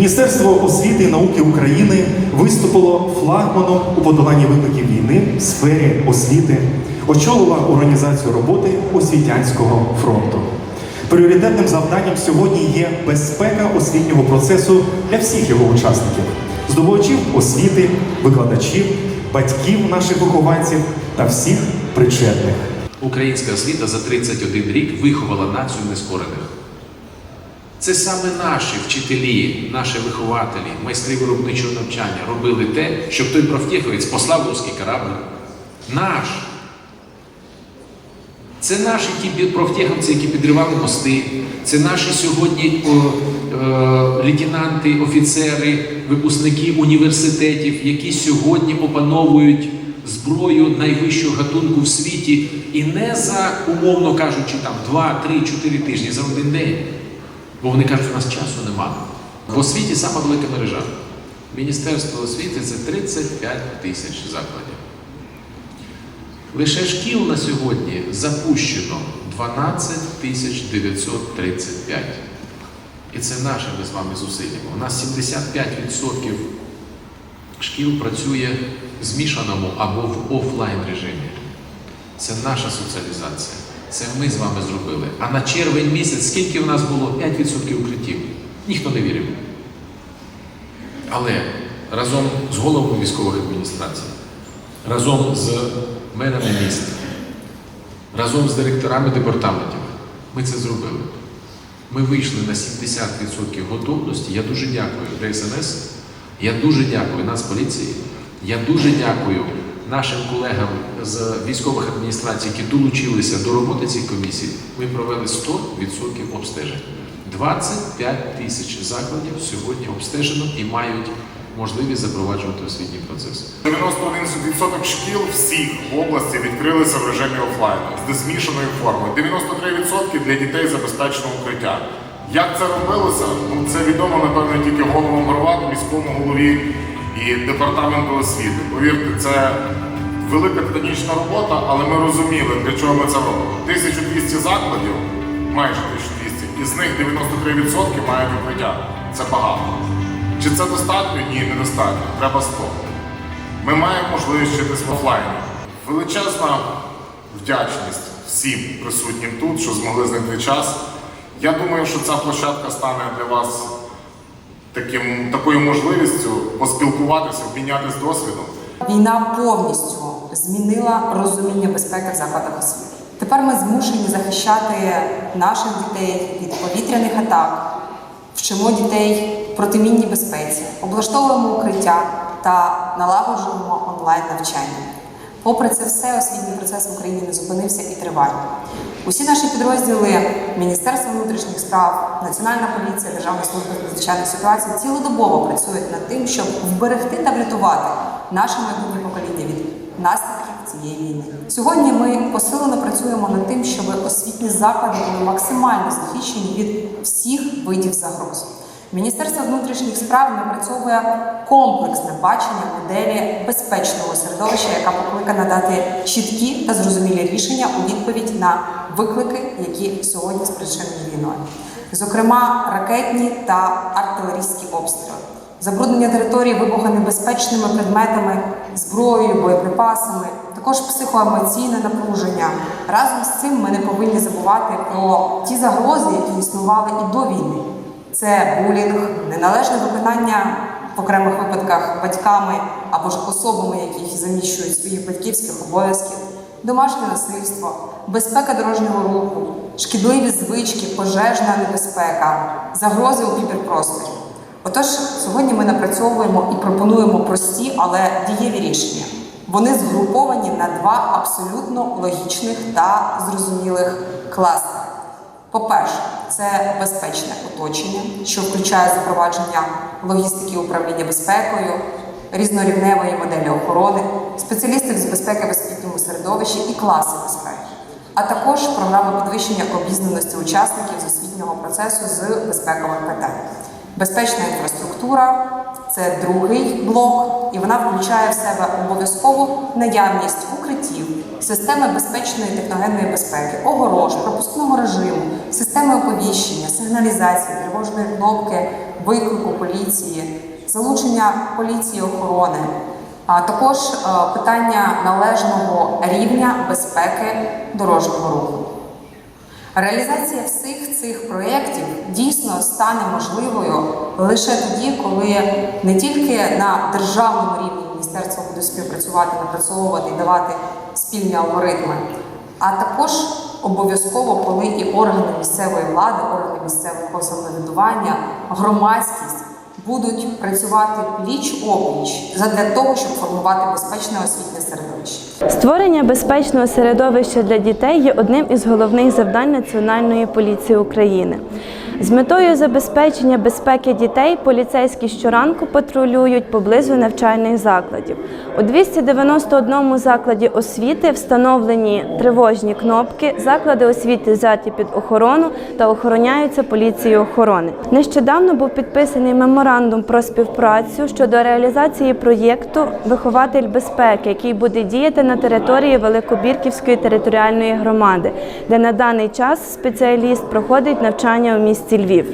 Міністерство освіти і науки України виступило флагманом у подоланні викликів війни в сфері освіти, очолила організацію роботи освітянського фронту. Пріоритетним завданням сьогодні є безпека освітнього процесу для всіх його учасників, здобувачів освіти, викладачів, батьків наших вихованців та всіх причетних. Українська освіта за 31 рік виховала націю нескорених. Це саме наші вчителі, наші вихователі, майстри виробничого навчання робили те, щоб той профтеховець послав руський корабль. Наш. Це наші ті профтеховці, які підривали мости. Це наші сьогодні о, е, лейтенанти, офіцери, випускники університетів, які сьогодні опановують зброю найвищого гатунку в світі і не за, умовно кажучи, там 2, 3, 4 тижні за один день. Бо вони кажуть, у нас часу нема. В освіті сама велика мережа. Міністерство освіти це 35 тисяч закладів. Лише шкіл на сьогодні запущено 12 тисяч 935. І це нашими з вами зусиллями. У нас 75% шкіл працює в змішаному або в офлайн режимі. Це наша соціалізація. Це ми з вами зробили. А на червень місяць скільки в нас було? 5% укриттів. Ніхто не вірив. Але разом з головами військових адміністрацій, разом з мерами міст, разом з директорами департаментів, ми це зробили. Ми вийшли на 70% готовності. Я дуже дякую ДСНС, я дуже дякую Нацполіції, я дуже дякую нашим колегам з військових адміністрацій, які долучилися до роботи цієї комісії. Ми провели 100% обстежень. 25 тисяч закладів сьогодні обстежено і мають можливість запроваджувати освітній процес. 91% шкіл всіх в області відкрилися в режимі офлайн з змішаною формою. 93% для дітей забезпечено укриття. Як це робилося? Ну це відомо напевно тільки головам громад, міському голові і департаменту освіти. Повірте, це велика титанічна робота, але ми розуміли, для чого ми це робимо. 1200 закладів, майже 1200, із них 93% мають укриття. Це багато. Чи це достатньо? Ні, недостатньо. Треба 100. Ми маємо можливість вчитись в офлайні. Величезна вдячність всім присутнім тут, що змогли знайти час. Я думаю, що ця площадка стане для вас таким, такою можливістю поспілкуватися, обмінятися досвідом. Війна повністю змінила розуміння безпеки в закладах освіти. Тепер ми змушені захищати наших дітей від повітряних атак, вчимо дітей протимінній безпеці, облаштовуємо укриття та налагоджуємо онлайн навчання. Попри це все, освітній процес в Україні не зупинився і триває. Усі наші підрозділи Міністерства внутрішніх справ, Національна поліція, Державна служба надзвичайних ситуацій цілодобово працюють над тим, щоб вберегти та врятувати наше майбутнє покоління від наслідків цієї війни. Сьогодні ми посилено працюємо над тим, щоб освітні заклади були максимально захищені від всіх видів загроз. Міністерство внутрішніх справ напрацьовує комплексне бачення моделі безпечного середовища, яка покликана дати чіткі та зрозумілі рішення у відповідь на виклики, які сьогодні спричинені війною, зокрема ракетні та артилерійські обстріли, забруднення території вибухонебезпечними предметами, зброєю, боєприпасами, також психоемоційне напруження. Разом з цим ми не повинні забувати про ті загрози, які існували і до війни. Це булінг, неналежне виконання в окремих випадках батьками або ж особами, які заміщують своїх батьківських обов'язків, домашнє насильство, безпека дорожнього руху, шкідливі звички, пожежна небезпека, загрози у кіберпросторі. Отож, сьогодні ми напрацьовуємо і пропонуємо прості, але дієві рішення. Вони згруповані на два абсолютно логічних та зрозумілих кластери. По-перше, це безпечне оточення, що включає запровадження логістики управління безпекою, різнорівневої моделі охорони, спеціалістів з безпеки в освітньому середовищі і класи безпеки, а також програма підвищення обізнаності учасників з освітнього процесу з безпекових питань. Безпечна інфраструктура це другий блок, і вона включає в себе обов'язкову наявність укриттів, системи безпечної техногенної безпеки, огорож, пропускного режиму, системи оповіщення, сигналізації, тривожної кнопки, виклику поліції, залучення поліції охорони, а також е, питання належного рівня безпеки дорожнього руху. Реалізація всіх цих проєктів дійсно стане можливою лише тоді, коли не тільки на державному рівні міністерство буде співпрацювати, напрацьовувати і давати спільні алгоритми, а також обов'язково, коли і органи місцевої влади, органи місцевого самоврядування, громадськість будуть працювати пліч опліч задля того, щоб формувати безпечне освітнє середовище. Створення безпечного середовища для дітей є одним із головних завдань Національної поліції України. З метою забезпечення безпеки дітей поліцейські щоранку патрулюють поблизу навчальних закладів. У 291 закладі освіти встановлені тривожні кнопки, заклади освіти взяті під охорону та охороняються поліцією охорони. Нещодавно був підписаний меморандум про співпрацю щодо реалізації проєкту Вихователь безпеки, який буде діяти на території Великобірківської територіальної громади, де на даний час спеціаліст проходить навчання у місті Львів.